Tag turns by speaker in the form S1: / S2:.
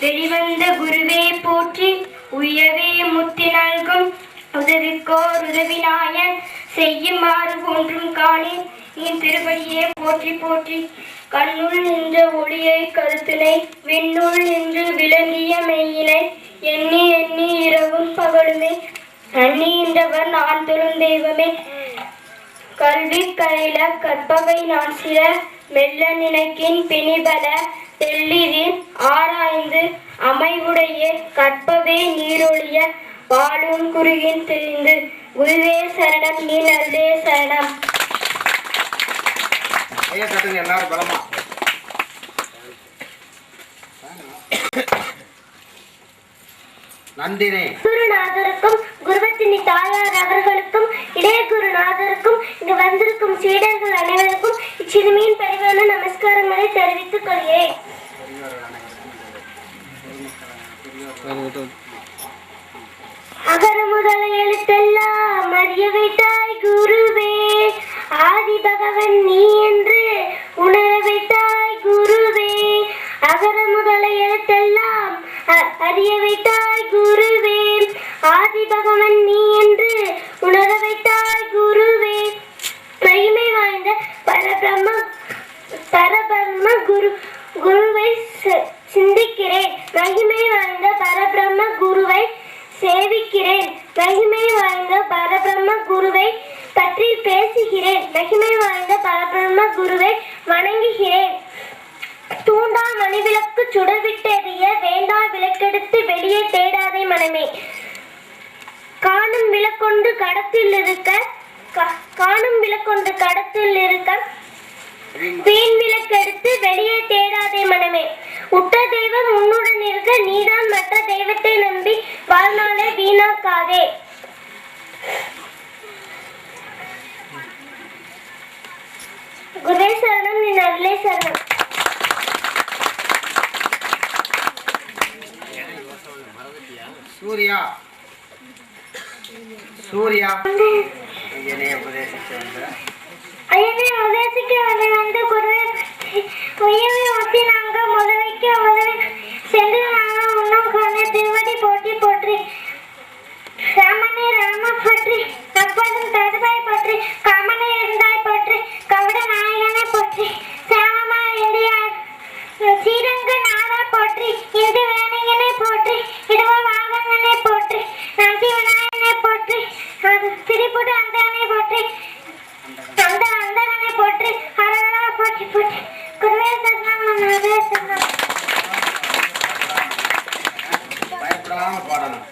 S1: வெளிவந்த குருவே போற்றி உயவே முத்தி நல்கும். உதவிக்கோர் உதவினாயன் செய்யுமாறு ஒன்றும் காணேன் என் திருவடியே போற்றி போற்றி. கண்ணுள் நின்ற ஒளியை கருத்தினை விண்ணுள் நின்று விளங்கிய மெய்யினை எண்ணி எண்ணி இரவும் பகலுமே. அண்ணின்றவர் நான் தொழும் தெய்வமே. கல்வி கரையில கற்பவை நான் சில மெல்ல நினைக்கின் பிணிபல. தெள்ளிதில் ஆராய்ந்து அமைவுடைய கற்பவே நீரொழிய வாழும் குருகின் தெரிந்து குருவே சரணம் நீ நல்லே சரணம்.
S2: ஐயா கட்டுங்க எல்லாரும் பலமா. நந்தினி.
S1: குருநாதருக்கும் குருவத்தினி தாயார் அவர்களுக்கும் இளைய குருநாதருக்கும் இங்கு வந்திருக்கும் சீடர்கள் அனைவருக்கும் இச்சிறுமியின் பரிவான நமஸ்காரங்களை தெரிவித்துக் கொள்கிறேன். அகர முதல எழுத்தெல்லாம் அறிய வைத்தாய் குருவே. ஆதி பகவன் நீ என்று உணர வைத்தாய் குருவே. அகர முதல எழுத்தெல்லாம் அறிய வைத்தாய் குருவே. ஆதி பகவன் நீ என்று உணர வைத்தாய் குருவே. மகிமை வாய்ந்த பரபிரம்ம பரபிரம்ம குரு குருவை சிந்திக்கிறேன். மகிமை வாய்ந்த சேவிக்கிறேன். மகிமை வாய்ந்த பரபிரம்ம குருவை பற்றி பேசுகிறேன். மகிமை வாய்ந்த பரபிரம்ம குருவை வணங்குகிறேன். தூண்டா மணிவிளக்கு சுடர்விட்டெறிய வேண்டா விளக்கெடுத்து வெளியே தேடாதே மனமே. காணும் விளக்கொண்டு கடத்தில் இருக்க கா- காணும் விளக்கொண்டு கடத்தில் இருக்க வீண் விளக்கெடுத்து வெளியே தேடாதே மனமே. உட்ட தெய்வம் உன்னுடன் இருக்க நீதான் வீணாக்காதே குருவே சரணம் நீ நல்லே சரணம்
S2: சூர்யா சூர்யா ஐயனே பயப்படாம பாடணும்.